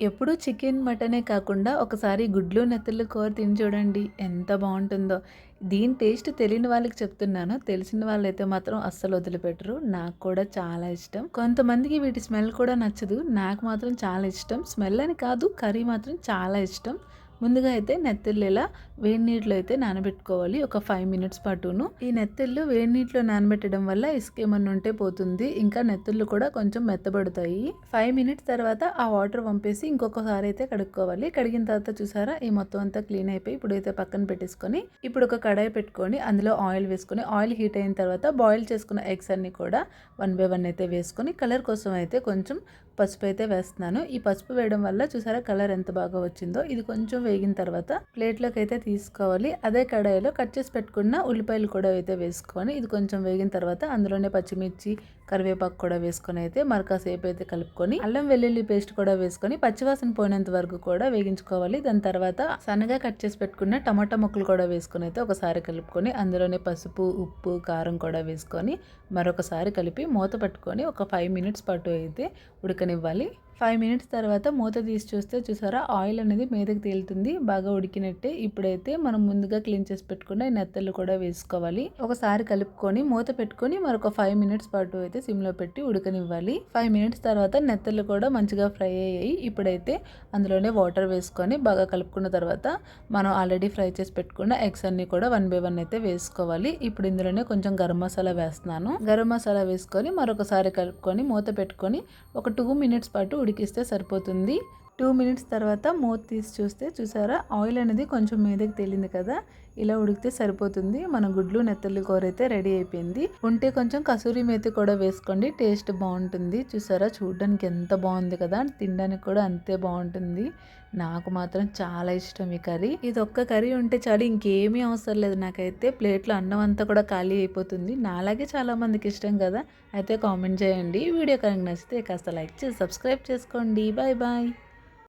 ఎప్పుడూ చికెన్ మటనే కాకుండా ఒకసారి గుడ్లు నెత్తళ్ళు కూర తిని చూడండి ఎంత బాగుంటుందో. దీని టేస్ట్ తెలియని వాళ్ళకి చెప్తున్నాను. తెలిసిన వాళ్ళైతే మాత్రం అస్సలు వదిలిపెట్టరు. నాకు కూడా చాలా ఇష్టం. కొంతమందికి వీటి స్మెల్ కూడా నచ్చదు. నాకు మాత్రం చాలా ఇష్టం. స్మెల్ అని కాదు కర్రీ మాత్రం చాలా ఇష్టం. ముందుగా అయితే నెత్తళ్ళు ఇలా వేడి నీటిలో అయితే నానబెట్టుకోవాలి ఒక ఫైవ్ మినిట్స్ పాటును. ఈ నెత్తళ్ళు వేడి నీటిలో నానబెట్టడం వల్ల ఇసుక ఏమన్నా ఉంటే పోతుంది. ఇంకా నెత్తళ్ళు కూడా కొంచెం మెత్తబడతాయి. ఫైవ్ మినిట్స్ తర్వాత ఆ వాటర్ పంపేసి ఇంకొకసారి అయితే కడుక్కోవాలి. కడిగిన తర్వాత చూసారా ఈ మొత్తం అంతా క్లీన్ అయిపోయి ఇప్పుడు అయితే పక్కన పెట్టేసుకొని ఇప్పుడు ఒక కడాయి పెట్టుకొని అందులో ఆయిల్ వేసుకొని ఆయిల్ హీట్ అయిన తర్వాత బాయిల్ చేసుకున్న ఎగ్స్ అన్ని కూడా వన్ బై వన్ అయితే వేసుకొని కలర్ కోసం అయితే కొంచెం పసుపు అయితే వేస్తున్నాను. ఈ పసుపు వేయడం వల్ల చూసారా కలర్ ఎంత బాగా వచ్చిందో? ఇది కొంచెం వేగిన తర్వాత ప్లేట్లోకి అయితే తీసుకోవాలి. అదే కడాయిలో కట్ చేసి పెట్టుకున్న ఉల్లిపాయలు కూడా అయితే వేసుకొని ఇది కొంచెం వేగిన తర్వాత అందులోనే పచ్చిమిర్చి కరివేపాకు కూడా వేసుకొని అయితే మరకాసేపు అయితే కలుపుకొని అల్లం వెల్లుల్లి పేస్ట్ కూడా వేసుకొని పచ్చివాసన పోయినంత వరకు కూడా వేగించుకోవాలి. దాని తర్వాత సన్నగా కట్ చేసి పెట్టుకున్న టమాటా ముక్కలు కూడా వేసుకొని అయితే ఒకసారి కలుపుకొని అందులోనే పసుపు ఉప్పు కారం కూడా వేసుకొని మరొకసారి కలిపి మూత పట్టుకొని ఒక ఫైవ్ మినిట్స్ పాటు అయితే ఉడకనివ్వాలి ఫైవ్ మినిట్స్ తర్వాత మూత తీసి చూస్తే చూసారా ఆయిల్ అనేది మీదకి తేలుతుంది బాగా ఉడికినట్టే. ఇప్పుడైతే మనం ముందుగా క్లీన్ చేసి పెట్టుకున్న నెత్తలు కూడా వేసుకోవాలి. ఒకసారి కలుపుకొని మూత పెట్టుకొని మరొక ఫైవ్ మినిట్స్ పాటు అయితే సిమ్లో పెట్టి ఉడకనివ్వాలి. ఫైవ్ మినిట్స్ తర్వాత నెత్తలు కూడా మంచిగా ఫ్రై అయ్యాయి. ఇప్పుడైతే అందులోనే వాటర్ వేసుకొని బాగా కలుపుకున్న తర్వాత మనం ఆల్రెడీ ఫ్రై చేసి పెట్టుకున్న ఎగ్స్ అన్ని కూడా వన్ బై వన్ అయితే వేసుకోవాలి. ఇప్పుడు ఇందులోనే కొంచెం గరం మసాలా వేస్తున్నాను. గరం మసాలా వేసుకొని మరొకసారి కలుపుకొని మూత పెట్టుకొని ఒక టూ మినిట్స్ పాటు ఉడికిస్తే సరిపోతుంది. టూ మినిట్స్ తర్వాత మూత తీసి చూస్తే చూసారా? ఆయిల్ అనేది కొంచెం మీదకి తేలింది కదా? ఇలా ఉడికితే సరిపోతుంది. మన గుడ్లు నెత్తలు కూర అయితే రెడీ అయిపోయింది. ఉంటే కొంచెం కసూరి మేతి కూడా వేసుకోండి. టేస్ట్ బాగుంటుంది. చూసారా? చూడడానికి ఎంత బాగుంది కదా? తినడానికి కూడా అంతే బాగుంటుంది. నాకు మాత్రం చాలా ఇష్టం ఈ కర్రీ. ఇది ఒక్క కర్రీ ఉంటే చాలు ఇంకేమీ అవసరం లేదు. నాకైతే ప్లేట్లో అన్నం అంతా కూడా ఖాళీ అయిపోతుంది. నాలాగే చాలా మందికి ఇష్టం కదా? అయితే కామెంట్ చేయండి. వీడియో కనుక నచ్చితే కాస్త లైక్ చేసి సబ్స్క్రైబ్ చేసుకోండి. Bye bye.